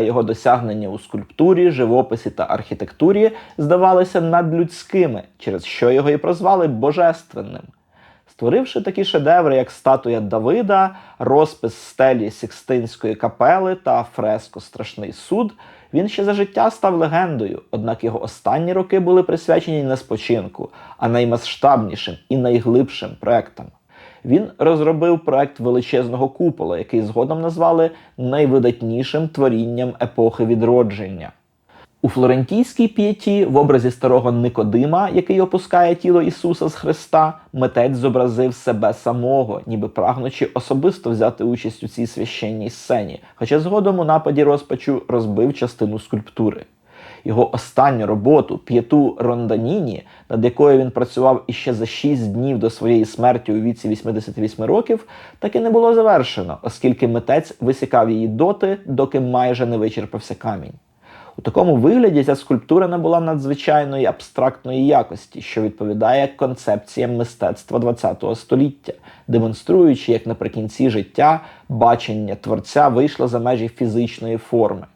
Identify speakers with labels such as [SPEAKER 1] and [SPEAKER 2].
[SPEAKER 1] Його досягнення у скульптурі, живописі та архітектурі здавалися надлюдськими, через що його і прозвали божественним. Створивши такі шедеври, як статуя Давида, розпис стелі Сікстинської капели та фреско Страшний суд, він ще за життя став легендою, однак його останні роки були присвячені не спочинку, а наймасштабнішим і найглибшим проектам. Він розробив проект величезного купола, який згодом назвали найвидатнішим творінням епохи відродження. У флорентійській п'єті в образі старого Никодима, який опускає тіло Ісуса з Христа, митець зобразив себе самого, ніби прагнучи особисто взяти участь у цій священній сцені, хоча згодом у нападі розпачу розбив частину скульптури. Його останню роботу п'єту Ронданіні, над якою він працював іще за 6 днів до своєї смерті у віці 88 років, так і не було завершено, оскільки митець висікав її доти, доки майже не вичерпався камінь. У такому вигляді ця скульптура набула надзвичайної абстрактної якості, що відповідає концепціям мистецтва ХХ століття, демонструючи, як наприкінці життя бачення творця вийшло за межі фізичної форми.